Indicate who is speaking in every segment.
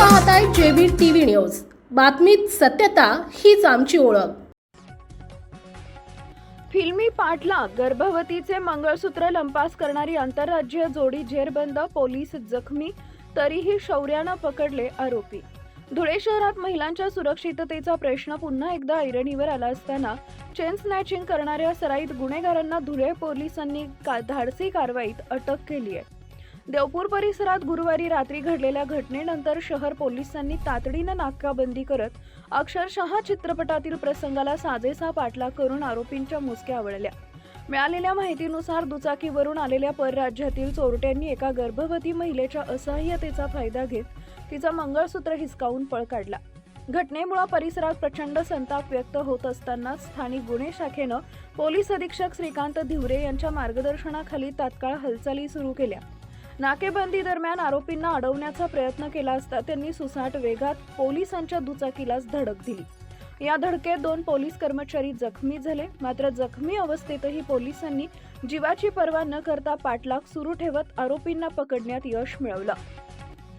Speaker 1: पाहताय जेबीर TV news. बातमीत सत्यता हीच आमची ओळख.
Speaker 2: फिल्मी पाठला गर्भवतीचे मंगळसूत्र लंपास करणारी आंतरराज्य जोडी जेरबंद पोलीस जखमी तरीही शौर्यानं पकडले आरोपी. धुळे शहरात महिलांच्या सुरक्षिततेचा प्रश्न पुन्हा एकदा ऐरणीवर आला असताना चेन स्नॅचिंग करणाऱ्या सराईत गुन्हेगारांना धुळे पोलिसांनी का धाडसी कारवाईत अटक केली आहे देवपूर परिसरात गुरुवारी रात्री घडलेल्या घटनेनंतर शहर पोलिसांनी तातडीनं नाकाबंदी करत अक्षरशः चित्रपटातील प्रसंगाला साजेसा पाठलाग करून आरोपींच्या मुसक्या आवळल्या. मिळालेल्या माहितीनुसार दुचाकीवरून आलेल्या परराज्यातील चोरट्यांनी एका गर्भवती महिलेच्या असहाय्यतेचा फायदा घेत तिचा मंगळसूत्र हिसकावून पळ काढला. घटनेमुळे परिसरात प्रचंड संताप व्यक्त होत असताना स्थानिक गुन्हे शाखेनं पोलीस अधीक्षक श्रीकांत धिवरे यांच्या मार्गदर्शनाखाली तात्काळ हालचाली सुरू केल्या. नाकेबंदी दरम्यान आरोपींना अडवण्याचा प्रयत्न केला असता त्यांनी सुसाट वेगात पोलिसांच्या दुचाकीलाच धडक दिली. या धडकेत दोन पोलीस कर्मचारी जखमी झाले. मात्र जखमी अवस्थेतही पोलिसांनी जीवाची पर्वा न करता पाठलाग सुरू ठेवत आरोपींना पकडण्यात यश मिळवलं.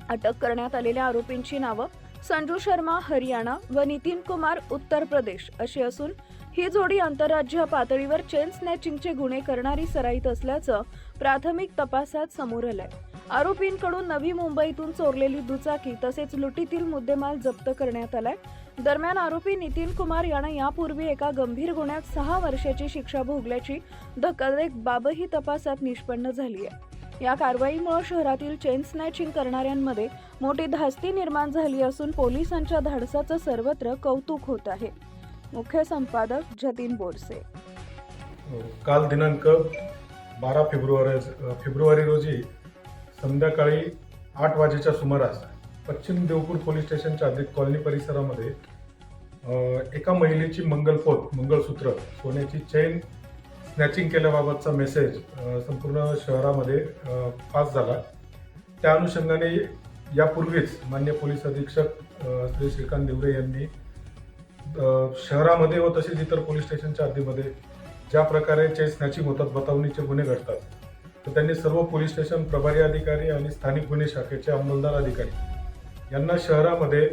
Speaker 2: अटक करण्यात आलेल्या आरोपींची नावं संजू शर्मा हरियाणा व नितीन कुमार उत्तर प्रदेश अशी असून ही जोडी आंतरराज्य पातळीवर चेन स्नॅचिंगचे गुन्हे करणारी सराईत असल्याचं प्राथमिक तपासात समोर आलाय. आरोपींकडून नवी मुंबईतून चोरलेली दुचाकी तसेच लुटीतील मुद्देमाल जप्त करण्यात आलाय. दरम्यान आरोपी नितीन कुमार यानं यापूर्वी एका गंभीर गुन्ह्यात सहा वर्षाची शिक्षा भोगल्याची धक्कादायक बाबही तपासात निष्पन्न झाली आहे या कारवाईमुळे शहरातील चेन स्नॅचिंग करणाऱ्यांमध्ये मोठी धास्ती निर्माण झाली असून पोलिसांच्या धाडसाचं सर्वत्र कौतुक होत आहे. मुख्य संपादक जतीन बोरसे.
Speaker 3: काल दिनांक बारा फेब्रुवारी फेब्रुवारी रोजी संध्याकाळी आठ वाजेच्या सुमारास पश्चिम देवपूर पोलीस स्टेशनच्या अधिक कॉलनी परिसरामध्ये एका महिलेची मंगलपोत मंगळसूत्र सोन्याची चेन स्नॅचिंग केल्याबाबतचा मेसेज संपूर्ण शहरामध्ये पास झाला. त्या अनुषंगाने यापूर्वीच मान्य पोलीस अधीक्षक श्री श्रीकांत देवरे यांनी शहरामध्ये व तसेच इतर पोलीस स्टेशनच्या हद्दीमध्ये ज्या प्रकारे चेन स्नॅचिंग होतात बतावणीचे गुन्हे घडतात तर त्यांनी सर्व पोलीस स्टेशन प्रभारी अधिकारी आणि स्थानिक गुन्हे शाखेचे अंमलदार अधिकारी यांना शहरामध्ये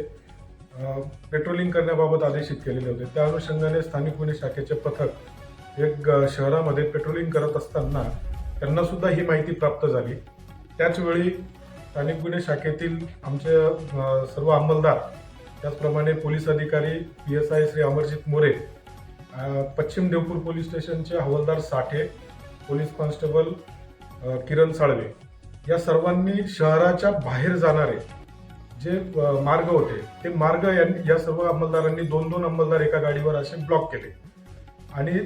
Speaker 3: पेट्रोलिंग करण्याबाबत आदेशित केलेले होते. त्या अनुषंगाने स्थानिक गुन्हे शाखेचे पथक एक शहरामध्ये पेट्रोलिंग करत असताना त्यांना सुद्धा ही माहिती प्राप्त झाली. त्याचवेळी स्थानिक गुन्हे शाखेतील आमचे सर्व अंमलदार त्याचप्रमाणे पोलीस अधिकारी P S I Shri Amarjit More पश्चिम देवपूर पोलीस स्टेशनचे हवालदार साठे पोलीस कॉन्स्टेबल किरण साळवे या सर्वांनी शहराच्या बाहेर जाणारे जे मार्ग होते ते मार्ग यांनी या सर्व अंमलदारांनी दोन दोन अंमलदार एका गाडीवर असे ब्लॉक केले. आणि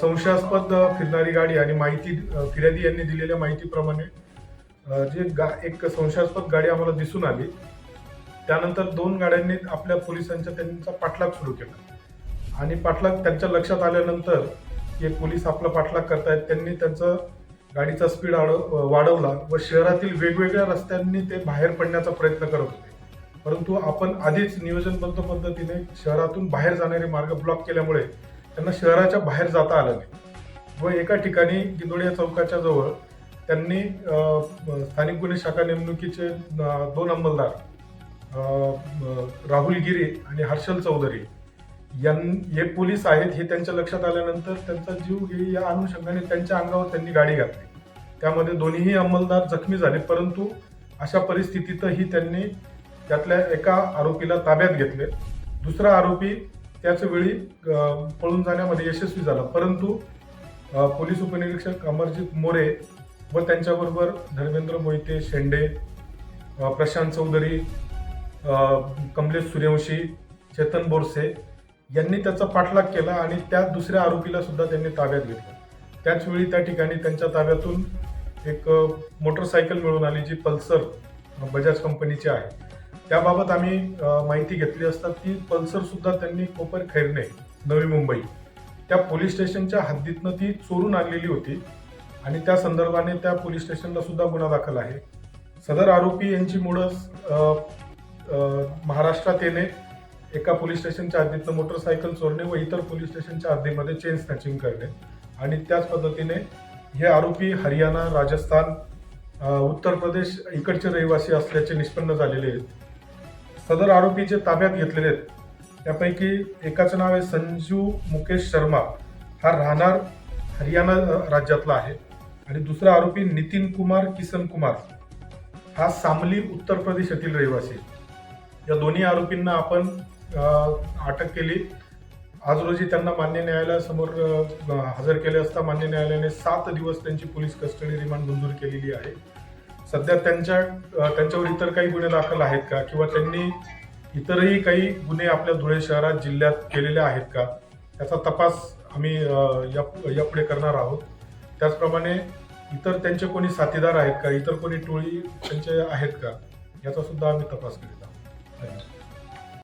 Speaker 3: संशयास्पद फिरणारी गाडी आणि माहिती फिर्यादी यांनी दिलेल्या माहितीप्रमाणे जे गा एक संशयास्पद गाडी आम्हाला दिसून आली. त्यानंतर दोन गाड्यांनी आपल्या पोलिसांच्या त्यांचा पाठलाग सुरू केला. आणि पाठलाग त्यांच्या लक्षात आल्यानंतर हे पोलीस आपला पाठलाग करतायत त्यांनी त्यांचं गाडीचा स्पीड वाढवला व शहरातील वेगवेगळ्या रस्त्यांनी ते बाहेर पडण्याचा प्रयत्न करत होते. परंतु आपण आधीच नियोजनबद्ध पद्धतीने शहरातून बाहेर जाणारे मार्ग ब्लॉक केल्यामुळे त्यांना शहराच्या बाहेर जाता आलं नाही. व एका ठिकाणी गिंदोडिया चौकाच्या जवळ त्यांनी स्थानिक गुन्हे शाखा नेमणुकीचे दोन अंमलदार राहुल गिरी आणि हर्षल चौधरी हे पोलीस आहेत हे त्यांच्या लक्षात आल्यानंतर त्यांचा जीव हे या अनुषंगाने त्यांच्या अंगावर त्यांनी गाडी घातली. त्यामध्ये दोन्हीही अंमलदार जखमी झाले परंतु अशा परिस्थितीतही त्यांनी त्यातल्या एका आरोपीला ताब्यात घेतले. दुसरा आरोपी त्याच वेळी पळून जाण्यामध्ये यशस्वी झाला. परंतु पोलीस उपनिरीक्षक अमरजित मोरे व त्यांच्याबरोबर धर्मेंद्र मोहिते शेंडे प्रशांत चौधरी कमलेश सूर्यवंशी चेतन बोरसे यांनी त्याचा पाठलाग केला आणि त्या दुसऱ्या आरोपीला सुद्धा त्यांनी ताब्यात घेतलं. त्याचवेळी त्या ठिकाणी त्यांच्या ताब्यातून एक मोटरसायकल मिळून आली जी पल्सर बजाज कंपनीची आहे. त्याबाबत आम्ही माहिती घेतली असता ती पल्सर सुद्धा त्यांनी कोपर खैरणे नवी मुंबई त्या पोलीस स्टेशनच्या हद्दीतनं ती चोरून आणलेली होती आणि त्या संदर्भाने त्या पोलीस स्टेशनला सुद्धा गुन्हा दाखल आहे. सदर आरोपी यांची मुळं महाराष्ट्रात येणे एका पोलीस स्टेशनच्या हद्दीतनं मोटरसायकल चोरणे व इतर पोलीस स्टेशनच्या हद्दीमध्ये चेन स्नॅचिंग करणे. आणि त्याच पद्धतीने हे आरोपी हरियाणा राजस्थान उत्तर प्रदेश इकडचे रहिवासी असल्याचे निष्पन्न झालेले आहेत. सदर आरोपी जे ताब्यात घेतलेले आहेत त्यापैकी एकाचं नाव आहे संजू मुकेश शर्मा. हा राहणार हरियाणा राज्यातला आहे. आणि दुसरा आरोपी नितीन कुमार किसन कुमार. हा सामली उत्तर प्रदेश येथील रहिवासी या दोन्ही आरोपींना आपण अटक केली. आज रोजी त्यांना मान्य न्यायालयासमोर हजर केले असता मान्य न्यायालयाने सात दिवस त्यांची पोलीस कस्टडी रिमांड मंजूर केलेली आहे. सध्या त्यांच्या त्यांच्यावर इतर काही गुन्हे दाखल आहेत का? किंवा त्यांनी इतरही काही गुन्हे आपल्या धुळे शहरात जिल्ह्यात केलेले आहेत का? याचा तपास आम्ही या- यापुढे करणार आहोत. त्याचप्रमाणे इतर त्यांचे कोणी साथीदार आहेत का? इतर कोणी टोळी त्यांचे आहेत का? याचा सुद्धा आम्ही तपास करीत आहोत. धन्यवाद.